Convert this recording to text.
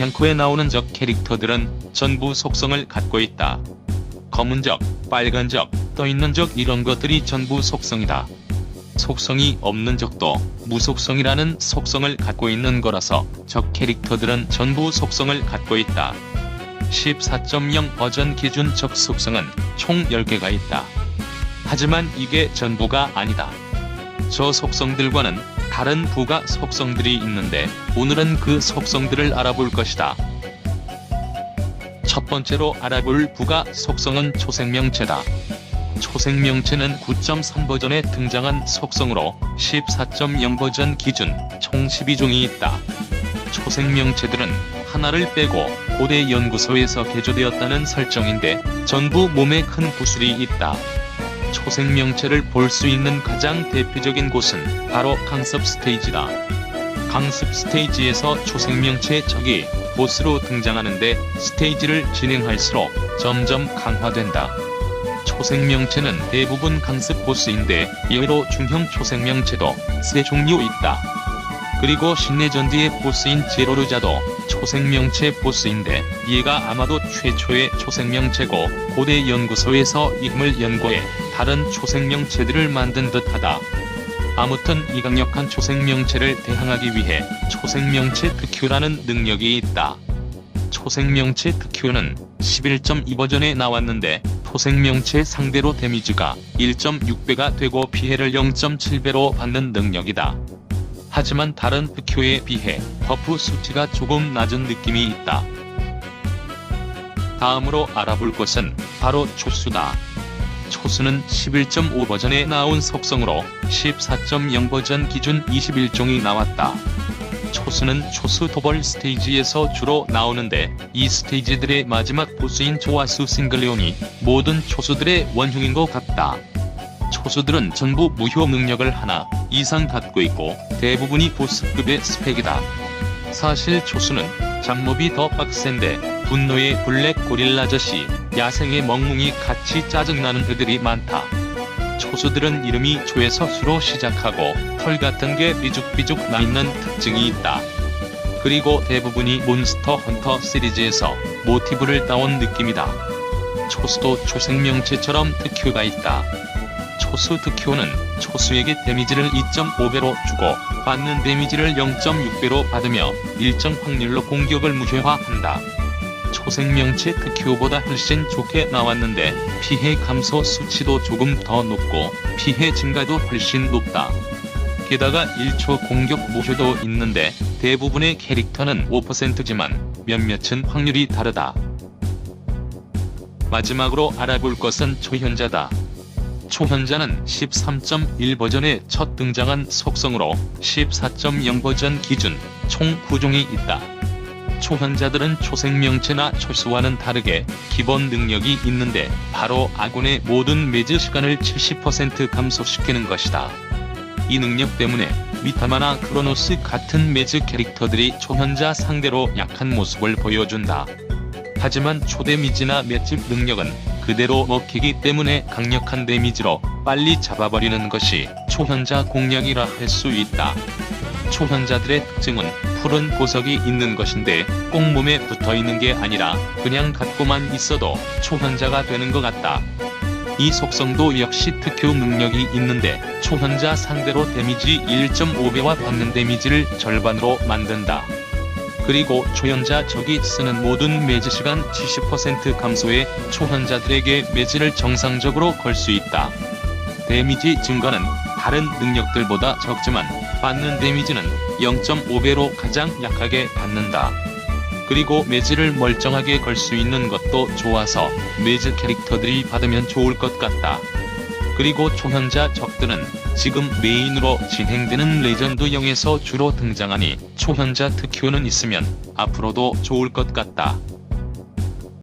평코에 나오는 적 캐릭터들은 전부 속성을 갖고 있다. 검은 적, 빨간 적, 떠있는 적 이런 것들이 전부 속성이다. 속성이 없는 적도 무속성이라는 속성을 갖고 있는 거라서 적 캐릭터들은 전부 속성을 갖고 있다. 14.0 버전 기준 적 속성은 총 10개가 있다. 하지만 이게 전부가 아니다. 저 속성들과는 다른 부가 속성들이 있는데 오늘은 그 속성들을 알아볼 것이다. 첫 번째로 알아볼 부가 속성은 초생명체다. 초생명체는 9.3 버전에 등장한 속성으로 14.0 버전 기준 총 12종이 있다. 초생명체들은 하나를 빼고 고대 연구소에서 개조되었다는 설정인데 전부 몸에 큰 구슬이 있다. 초생명체를 볼 수 있는 가장 대표적인 곳은 바로 강습 스테이지다. 강습 스테이지에서 초생명체 적이 보스로 등장하는데 스테이지를 진행할수록 점점 강화된다. 초생명체는 대부분 강습 보스인데 의외로 중형 초생명체도 세 종류 있다. 그리고 신내전디의 보스인 제로르자도 초생명체 보스인데 얘가 아마도 최초의 초생명체고 고대 연구소에서 이 힘을 연구해 다른 초생명체들을 만든 듯하다. 아무튼 이 강력한 초생명체를 대항하기 위해 초생명체 특큐라는 능력이 있다. 초생명체 특큐는 11.2 버전에 나왔는데 초생명체 상대로 데미지가 1.6배가 되고 피해를 0.7배로 받는 능력이다. 하지만 다른 특효에 비해 버프 수치가 조금 낮은 느낌이 있다. 다음으로 알아볼 것은 바로 초수다. 초수는 11.5 버전에 나온 속성으로 14.0 버전 기준 21종이 나왔다. 초수는 초수 도벌 스테이지에서 주로 나오는데 이 스테이지들의 마지막 보스인 조화수 싱글레온이 모든 초수들의 원흉인 것 같다. 초수들은 전부 무효 능력을 하나 이상 갖고 있고 대부분이 보스급의 스펙이다. 사실 초수는 잡몹이 더 빡센데 분노의 블랙 고릴라 저씨, 야생의 멍뭉이 같이 짜증나는 그들이 많다. 초수들은 이름이 조에서 수로 시작하고 털 같은 게 삐죽삐죽 나 있는 특징이 있다. 그리고 대부분이 몬스터 헌터 시리즈에서 모티브를 따온 느낌이다. 초수도 초생명체처럼 특효가 있다. 초수 득효는 초수에게 데미지를 2.5배로 주고 받는 데미지를 0.6배로 받으며 일정 확률로 공격을 무효화한다. 초생명체 득효보다 훨씬 좋게 나왔는데 피해 감소 수치도 조금 더 높고 피해 증가도 훨씬 높다. 게다가 1초 공격 무효도 있는데 대부분의 캐릭터는 5%지만 몇몇은 확률이 다르다. 마지막으로 알아볼 것은 초현자다. 초현자는 13.1 버전에 첫 등장한 속성으로 14.0 버전 기준 총 9종이 있다. 초현자들은 초생명체나 초수와는 다르게 기본 능력이 있는데 바로 아군의 모든 매즈 시간을 70% 감소시키는 것이다. 이 능력 때문에 미타마나 크로노스 같은 매즈 캐릭터들이 초현자 상대로 약한 모습을 보여준다. 하지만 초데미지나 맷집 능력은 그대로 먹히기 때문에 강력한 데미지로 빨리 잡아버리는 것이 초현자 공략이라 할 수 있다. 초현자들의 특징은 푸른 보석이 있는 것인데 꼭 몸에 붙어 있는 게 아니라 그냥 갖고만 있어도 초현자가 되는 것 같다. 이 속성도 역시 특효 능력이 있는데 초현자 상대로 데미지 1.5배와 받는 데미지를 절반으로 만든다. 그리고 초현자 적이 쓰는 모든 매즈 시간 70% 감소해 초현자들에게 매즈를 정상적으로 걸 수 있다. 데미지 증가는 다른 능력들보다 적지만 받는 데미지는 0.5배로 가장 약하게 받는다. 그리고 매즈를 멀쩡하게 걸 수 있는 것도 좋아서 매즈 캐릭터들이 받으면 좋을 것 같다. 그리고 초현자 적들은 지금 메인으로 진행되는 레전드영에서 주로 등장하니 초현자 특효는 있으면 앞으로도 좋을 것 같다.